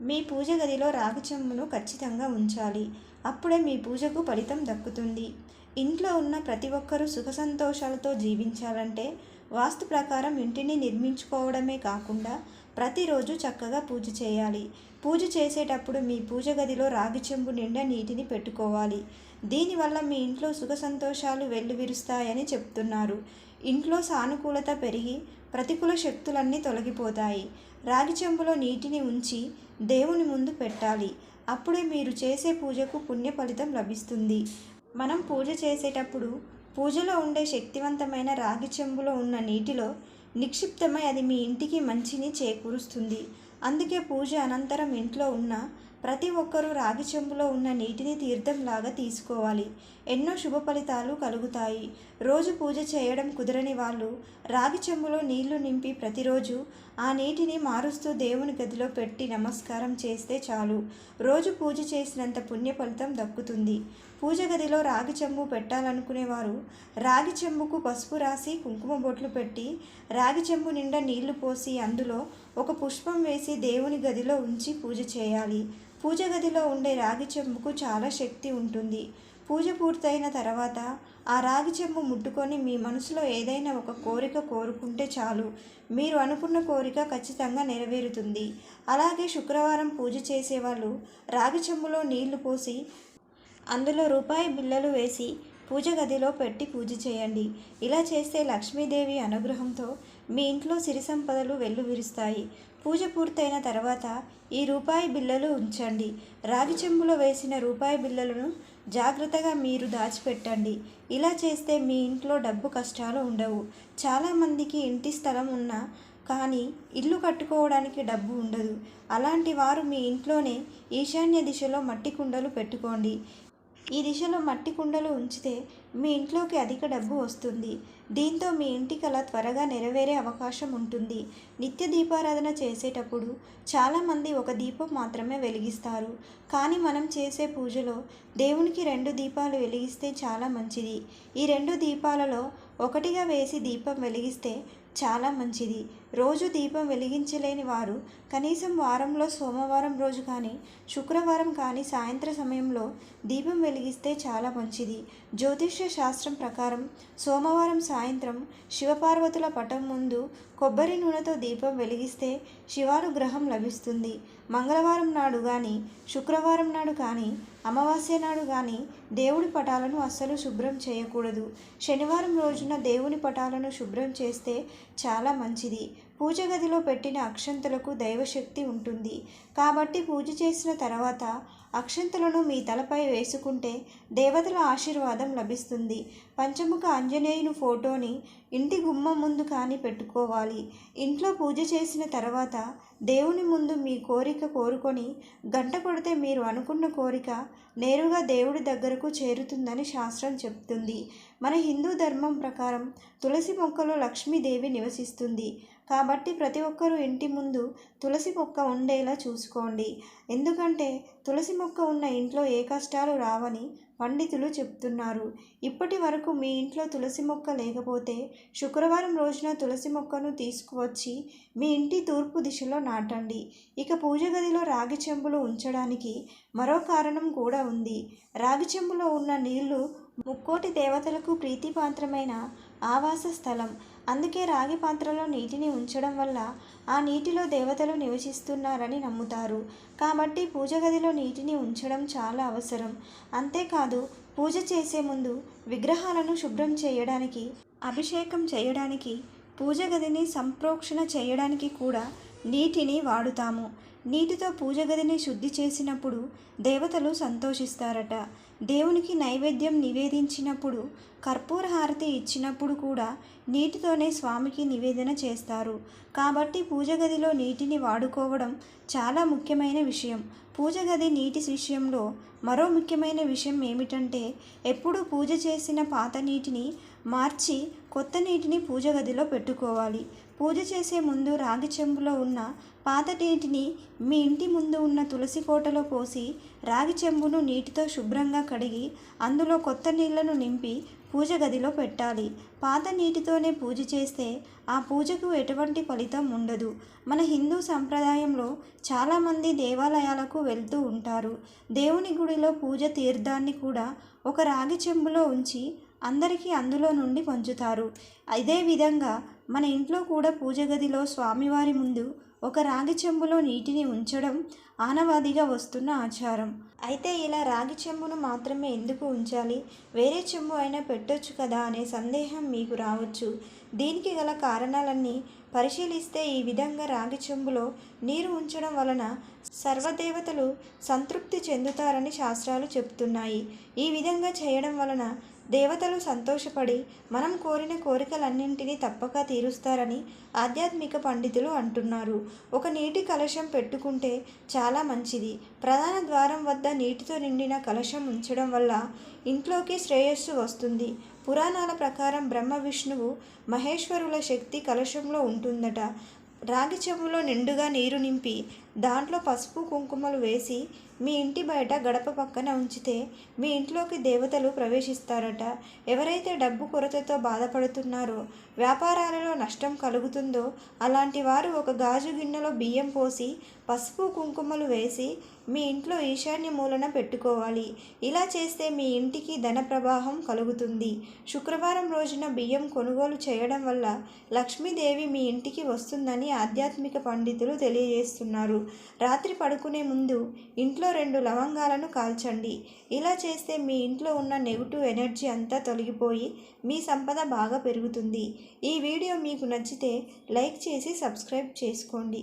మీ పూజ గదిలో రాగి చెంబును ఖచ్చితంగా ఉంచాలి. అప్పుడే మీ పూజకు ఫలితం దక్కుతుంది. ఇంట్లో ఉన్న ప్రతి ఒక్కరూ సుఖ సంతోషాలతో జీవించాలంటే వాస్తు ప్రకారం ఇంటిని నిర్మించుకోవడమే కాకుండా ప్రతిరోజు చక్కగా పూజ చేయాలి. పూజ చేసేటప్పుడు మీ పూజ గదిలో రాగి చెంబు నిండా నీటిని పెట్టుకోవాలి. దీనివల్ల మీ ఇంట్లో సుఖ సంతోషాలు వెల్లువిరుస్తాయని చెప్తున్నారు. ఇంట్లో సానుకూలత పెరిగి ప్రతికూల శక్తులన్నీ తొలగిపోతాయి. రాగి చెంబులో నీటిని ఉంచి దేవుని ముందు పెట్టాలి. అప్పుడే మీరు చేసే పూజకు పుణ్య ఫలితం లభిస్తుంది. మనం పూజ చేసేటప్పుడు పూజలో ఉండే శక్తివంతమైన రాగి చెంబులో ఉన్న నీటిలో నిక్షిప్తమై అది మీ ఇంటికి మంచిని చేకూరుస్తుంది. అందుకే పూజ అనంతరం ఇంట్లో ఉన్న ప్రతి ఒక్కరూ రాగి చెంబులో ఉన్న నీటిని తీర్థంలాగా తీసుకోవాలి. ఎన్నో శుభ ఫలితాలు కలుగుతాయి. రోజు పూజ చేయడం కుదరని వాళ్ళు రాగి చెంబులో నీళ్ళు నింపి ప్రతిరోజు ఆ నీటిని మారుస్తూ దేవుని గదిలో పెట్టి నమస్కారం చేస్తే చాలు. రోజు పూజ చేసినంత పుణ్య ఫలితం దక్కుతుంది. పూజ గదిలో రాగి చెంబు పెట్టాలనుకునేవారు రాగి చెంబుకు పసుపు రాసి కుంకుమ బొట్లు పెట్టి రాగి చెంబు నిండా నీళ్ళు పోసి అందులో ఒక పుష్పం వేసి దేవుని గదిలో ఉంచి పూజ చేయాలి. పూజ గదిలో ఉండే రాగి చెంబుకు చాలా శక్తి ఉంటుంది. పూజ పూర్తయిన తర్వాత ఆ రాగి చెంబు ముట్టుకొని మీ మనసులో ఏదైనా ఒక కోరిక కోరుకుంటే చాలు. మీరు అనుకున్న కోరిక ఖచ్చితంగా నెరవేరుతుంది. అలాగే శుక్రవారం పూజ చేసేవాళ్ళు రాగి చెంబులో నీళ్ళు పోసి అందులో రూపాయి బిళ్ళలు వేసి పూజ గదిలో పెట్టి పూజ చేయండి. ఇలా చేస్తే లక్ష్మీదేవి అనుగ్రహంతో మీ ఇంట్లో సిరి సంపదలు వెల్లువిరుస్తాయి పూజ పూర్తయిన తర్వాత ఈ రూపాయి బిళ్ళలు ఉంచండి. రాగి చెంబులో వేసిన రూపాయి బిళ్ళలను జాగ్రత్తగా మీరు దాచిపెట్టండి. ఇలా చేస్తే మీ ఇంట్లో డబ్బు కష్టాలు ఉండవు. చాలామందికి ఇంటి స్థలం ఉన్నా కానీ ఇల్లు కట్టుకోవడానికి డబ్బు ఉండదు. అలాంటి వారు మీ ఇంట్లోనే ఈశాన్య దిశలో మట్టి కుండలు పెట్టుకోండి. ఈ దిశలో మట్టి కుండలు ఉంచితే మీ ఇంట్లోకి అధిక డబ్బు వస్తుంది. దీంతో మీ ఇంటి కళ త్వరగా నెరవేరే అవకాశం ఉంటుంది. నిత్య దీపారాధన చేసేటప్పుడు చాలామంది ఒక దీపం మాత్రమే వెలిగిస్తారు. కానీ మనం చేసే పూజలో దేవునికి రెండు దీపాలు వెలిగిస్తే చాలా మంచిది. ఈ రెండు దీపాలలో ఒకటిగా వేసి దీపం వెలిగిస్తే చాలా మంచిది. రోజు దీపం వెలిగించలేని వారు కనీసం వారంలో సోమవారం రోజు కానీ శుక్రవారం కానీ సాయంత్ర సమయంలో దీపం వెలిగిస్తే చాలా మంచిది. జ్యోతిష్య శాస్త్రం ప్రకారం సోమవారం సాయంత్రం శివపార్వతుల పటం ముందు కొబ్బరి నూనెతో దీపం వెలిగిస్తే శివానుగ్రహం లభిస్తుంది. మంగళవారం నాడు కానీ శుక్రవారం నాడు కానీ అమావాస్య నాడు కానీ దేవుడి పటాలను అస్సలు శుభ్రం చేయకూడదు. శనివారం రోజున దేవుని పటాలను శుభ్రం చేస్తే చాలా మంచిది. పూజ గదిలో పెట్టిన అక్షంతలకు దైవశక్తి ఉంటుంది. కాబట్టి పూజ చేసిన తర్వాత అక్షంతలను మీ తలపై వేసుకుంటే దేవతల ఆశీర్వాదం లభిస్తుంది. పంచముఖ ఆంజనేయుని ఫోటోని ఇంటి గుమ్మం ముందు కానీ పెట్టుకోవాలి. ఇంట్లో పూజ చేసిన తర్వాత దేవుని ముందు మీ కోరిక కోరుకొని గంట కొడితే మీరు అనుకున్న కోరిక నేరుగా దేవుడి దగ్గరకు చేరుతుందని శాస్త్రం చెప్తుంది. మన హిందూ ధర్మం ప్రకారం తులసి మొక్కలో లక్ష్మీదేవి నివసిస్తుంది. కాబట్టి ప్రతి ఒక్కరూ ఇంటి ముందు తులసి మొక్క ఉండేలా చూసుకోండి. ఎందుకంటే తులసి మొక్క ఉన్న ఇంట్లో ఏ కష్టాలు రావని పండితులు చెప్తున్నారు. ఇప్పటి వరకు మీ ఇంట్లో తులసి మొక్క లేకపోతే శుక్రవారం రోజున తులసి మొక్కను తీసుకువచ్చి మీ ఇంటి తూర్పు దిశలో నాటండి. ఇక పూజ గదిలో రాగి చెంబులు ఉంచడానికి మరో కారణం కూడా ఉంది. రాగి చెంబులో ఉన్న నీళ్ళు ముక్కోటి దేవతలకు ప్రీతిపాత్రమైన ఆవాస స్థలం. అందుకే రాగి పాత్రలో నీటిని ఉంచడం వల్ల ఆ నీటిలో దేవతలు నివసిస్తున్నారని నమ్ముతారు. కాబట్టి పూజ గదిలో నీటిని ఉంచడం చాలా అవసరం. అంతేకాదు పూజ చేసే ముందు విగ్రహాలను శుభ్రం చేయడానికి అభిషేకం చేయడానికి పూజ గదిని సంప్రోక్షణ చేయడానికి కూడా నీటిని వాడుతాము. నీటితో పూజ గదిని శుద్ధి చేసినప్పుడు దేవతలు సంతోషిస్తారట. దేవునికి నైవేద్యం నివేదించినప్పుడు కర్పూర హారతి ఇచ్చినప్పుడు కూడా నీటితోనే స్వామికి నివేదన చేస్తారు. కాబట్టి పూజ గదిలో నీటిని వాడుకోవడం చాలా ముఖ్యమైన విషయం. పూజ గది నీటి విషయంలో మరో ముఖ్యమైన విషయం ఏమిటంటే ఎప్పుడు పూజ చేసిన పాత నీటిని మార్చి కొత్త నీటిని పూజ గదిలో పెట్టుకోవాలి. పూజ చేసే ముందు రాగి చెంబులో ఉన్న పాత నీటిని మీ ఇంటి ముందు ఉన్న తులసి కోటలో పోసి రాగి చెంబును నీటితో శుభ్రంగా కడిగి అందులో కొత్త నీళ్ళను నింపి పూజ గదిలో పెట్టాలి. పాత నీటితోనే పూజ చేస్తే ఆ పూజకు ఎటువంటి ఫలితం ఉండదు. మన హిందూ సంప్రదాయంలో చాలామంది దేవాలయాలకు వెళ్తూ ఉంటారు. దేవుని గుడిలో పూజ తీర్థాన్ని కూడా ఒక రాగి చెంబులో ఉంచి అందరికీ అందులో నుండి పంచుతారు. అదే విధంగా మన ఇంట్లో కూడా పూజ గదిలో స్వామివారి ముందు ఒక రాగి చెంబులో నీటిని ఉంచడం ఆనవాదిగా వస్తున్న ఆచారం. అయితే ఇలా రాగి చెంబును మాత్రమే ఎందుకు ఉంచాలి? వేరే చెంబు అయినా పెట్టొచ్చు కదా అనే సందేహం మీకు రావచ్చు. దీనికి గల కారణాలన్నీ పరిశీలిస్తే ఈ విధంగా రాగి చెంబులో నీరు ఉంచడం వలన సర్వదేవతలు సంతృప్తి చెందుతారని శాస్త్రాలు చెప్తున్నాయి ఈ విధంగా చేయడం వలన దేవతలు సంతోషపడి మనం కోరిన కోరికలన్నింటినీ తప్పక తీరుస్తారని ఆధ్యాత్మిక పండితులు అంటున్నారు. ఒక నీటి కలశం పెట్టుకుంటే చాలా మంచిది. ప్రధాన ద్వారం వద్ద నీటితో నిండిన కలశం ఉంచడం వల్ల ఇంట్లోకి శ్రేయస్సు వస్తుంది. పురాణాల ప్రకారం బ్రహ్మ విష్ణువు మహేశ్వరుల శక్తి కలశంలో ఉంటుందట. రాగి చెవులో నిండుగా నీరు నింపి దాంట్లో పసుపు కుంకుమలు వేసి మీ ఇంటి బయట గడప పక్కన ఉంచితే మీ ఇంట్లోకి దేవతలు ప్రవేశిస్తారట. ఎవరైతే డబ్బు కొరతతో బాధపడుతున్నారో వ్యాపారాలలో నష్టం కలుగుతుందో అలాంటి వారు ఒక గాజు గిన్నెలో బియ్యం పోసి పసుపు కుంకుమలు వేసి మీ ఇంట్లో ఈశాన్య మూలన పెట్టుకోవాలి. ఇలా చేస్తే మీ ఇంటికి ధన ప్రవాహం కలుగుతుంది. శుక్రవారం రోజున బియ్యం కొనుగోలు చేయడం వల్ల లక్ష్మీదేవి మీ ఇంటికి వస్తుందని ఆధ్యాత్మిక పండితులు తెలియజేస్తున్నారు. రాత్రి పడుకునే ముందు ఇంట్లో రెండు లవంగాలను కాల్చండి. ఇలా చేస్తే మీ ఇంట్లో ఉన్న నెగిటివ్ ఎనర్జీ అంతా తొలగిపోయి మీ సంపద బాగా పెరుగుతుంది. ఈ వీడియో మీకు నచ్చితే లైక్ చేసి సబ్స్క్రైబ్ చేసుకోండి.